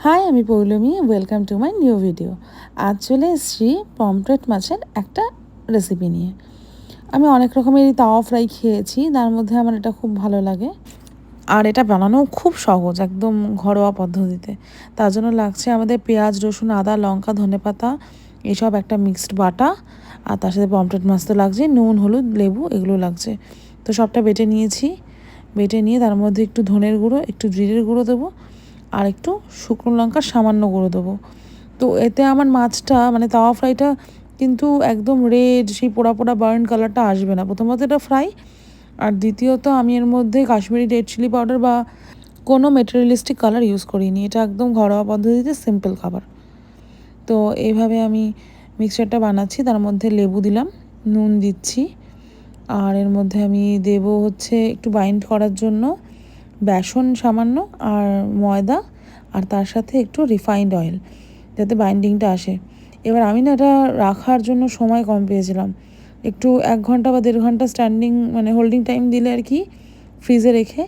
High, আমি Poulami welcome to my new video আজ চলে এসেছি পমফ্রেট মাছের একটা রেসিপি নিয়ে। আমি অনেক রকমের তাওয়া ফ্রাই খেয়েছি, তার মধ্যে আমার এটা খুব ভালো লাগে। আর এটা বানানো খুব সহজ, একদম ঘরোয়া পদ্ধতিতে। তার জন্য লাগছে আমাদের পেঁয়াজ, রসুন, আদা, লঙ্কা ধনেপাতা এসব একটা মিক্সড বাটা। আর তার সাথে পমফ্রেট মাছ তো লাগছে, নুন, হলুদ, লেবু, এগুলো লাগছে। তো সবটা বেটে নিয়েছি। বেটে নিয়ে তার মধ্যে একটু ধনের গুঁড়ো, একটু জিরের গুঁড়ো দেবো। আর একটু শুকনো লঙ্কা সামান্য গুঁড়ো দেবো। তো এতে আমার মাছটা মানে তাওয়া ফ্রাইটা কিন্তু একদম রেড সেই পোড়া পোড়া বার্ন কালারটা আসবে না। প্রথমত এটা ফ্রাই আর দ্বিতীয়ত আমি এর মধ্যে কাশ্মীরি রেড চিলি পাউডার বা কোনো মেটেরিয়ালিস্টিক কালার ইউজ করিনি। এটা একদম ঘরোয়া পদ্ধতিতে সিম্পল খাবার। তো এইভাবে আমি মিক্সচারটা বানাচ্ছি, তার মধ্যে লেবু দিলাম, নুন দিচ্ছি, আর এর মধ্যে আমি দেব হচ্ছে একটু বাইন্ড করার জন্য বেসন সামান্য আর ময়দা আর তার সাথে একটু রিফাইন্ড অয়েল যাতে বাইন্ডিংটা আসে। এবার আমি না এটা রাখার জন্য সময় কম পেয়েছিলাম। একটু এক ঘণ্টা বা দেড় ঘণ্টা স্ট্যান্ডিং মানে হোল্ডিং টাইম দিলে আর কি ফ্রিজে রেখে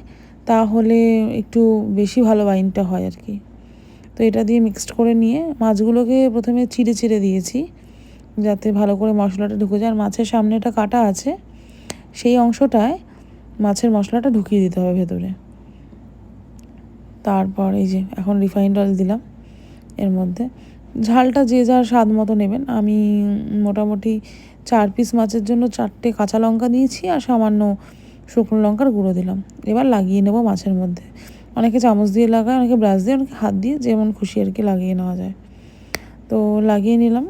তাহলে একটু বেশি ভালো বাইনটা হয় আর কি। তো এটা দিয়ে মিক্সড করে নিয়ে মাছগুলোকে প্রথমে চিড়ে চিড়ে দিয়েছি যাতে ভালো করে মশলাটা ঢুকে যায়। আর মাছের সামনেটা কাটা আছে, সেই অংশটায় মাছের মশলাটা ঢুকিয়ে দিতে হবে ভেতরে। তারপর এই যে এখন রিফাইন্ড অয়েল দিলাম এর মধ্যে। ঝালটা যে যার স্বাদ মতো নেবেন। আমি মোটামুটি চার পিস মাছের জন্য চারটে কাঁচা লঙ্কা দিয়েছি আর সামান্য শুকনো লঙ্কার গুঁড়ো দিলাম। এবার লাগিয়ে নেব মাছের মধ্যে। অনেকে চামচ দিয়ে লাগায়, অনেকে ব্রাশ দিয়ে, অনেকে হাত দিয়ে, যেমন খুশি আর কি লাগিয়ে নেওয়া যায়। তো লাগিয়ে নিলাম।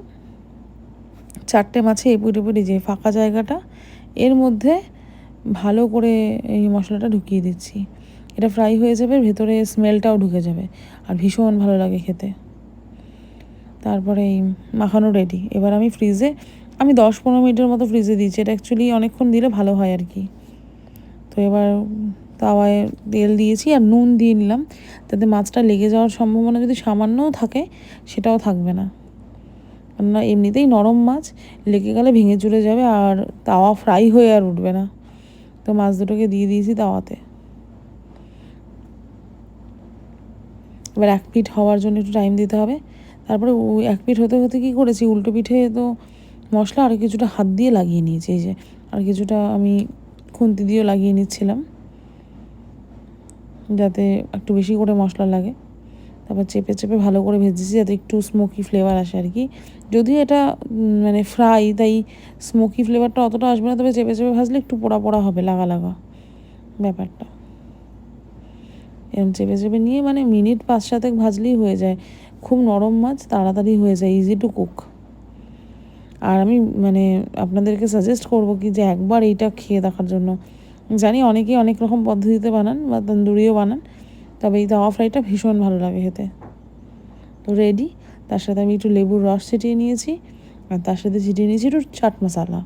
চারটে মাছে এপুট এপুট যে ফাঁকা জায়গাটা। এর মধ্যে ভালো করে এই মশলাটা ঢুকিয়ে দিচ্ছি। এটা ফ্রাই হয়ে যাবে, ভেতরে স্মেলটাও ঢুকে যাবে। আর ভীষণ ভালো লাগে খেতে। তারপরে এই মাখানো রেডি এবার আমি ফ্রিজে আমি দশ পনেরো মিনিটের মতো ফ্রিজে দিয়েছি। এটা অ্যাকচুয়ালি অনেকক্ষণ দিলে ভালো হয় আর কি। তো এবার তাওয়ায় তেল দিয়েছি আর নুন দিয়ে নিলাম। তাতে মাছটা লেগে যাওয়ার সম্ভাবনা যদি সামান্যও থাকে, সেটাও থাকবে না। কেননা এমনিতেই নরম মাছ, লেগে গেলে ভেঙে চলে যাবে আর তাওয়া ফ্রাই হয়ে আর উঠবে না। তো মাছ দুটোকে দিয়ে দিয়েছি তাওয়াতে। এবার এক পিঠ হওয়ার জন্য একটু টাইম দিতে হবে। তারপরে ওই এক পিঠ হতে হতে কী করেছি? উল্টো পিঠে তো মশলা আর কিছুটা হাত দিয়ে লাগিয়ে নিয়েছি, এই যে আর কিছুটা আমি খুন্তি দিয়েও লাগিয়ে নিচ্ছিলাম। যাতে একটু বেশি করে মশলা লাগে। তারপর চেপে চেপে ভালো করে ভেজেছি যাতে একটু স্মোকি ফ্লেভার আসে আর কি। যদিও এটা মানে ফ্রাই তাই স্মোকি ফ্লেভারটা অতটা আসবে না, তবে চেপে চেপে ভাজলে একটু পোড়া পোড়া হবে, লাগা লাগা ব্যাপারটা। এরকম চেপে চেপে নিয়ে মানে মিনিট পাঁচ সাতেক ভাজলেই হয়ে যায়। খুব নরম মাছ, তাড়াতাড়ি হয়ে যায় ইজি টু কুক আর আমি মানে আপনাদেরকে সাজেস্ট করব কি যে একবার এইটা খেয়ে দেখার জন্য। জানি অনেকেই অনেক রকম পদ্ধতিতে বানান বা তন্দুরিও বানান, তবে এই তাওয়া ফ্রাইটা ভীষণ ভালো লাগে খেতে। তো রেডি তার সাথে আমি একটু লেবুর রস ছিটিয়ে নিয়েছি, আর তার সাথে ছিটিয়ে নিয়েছি একটু চাট মশালা।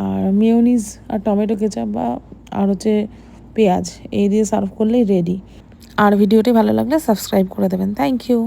আর মেয়নিজ আর টমেটো কেচাপ বা আর হচ্ছে পেঁয়াজ, এই দিয়ে সার্ভ করলেই রেডি আর ভিডিওটি ভালো লাগলে সাবস্ক্রাইব করে দেবেন। Thank you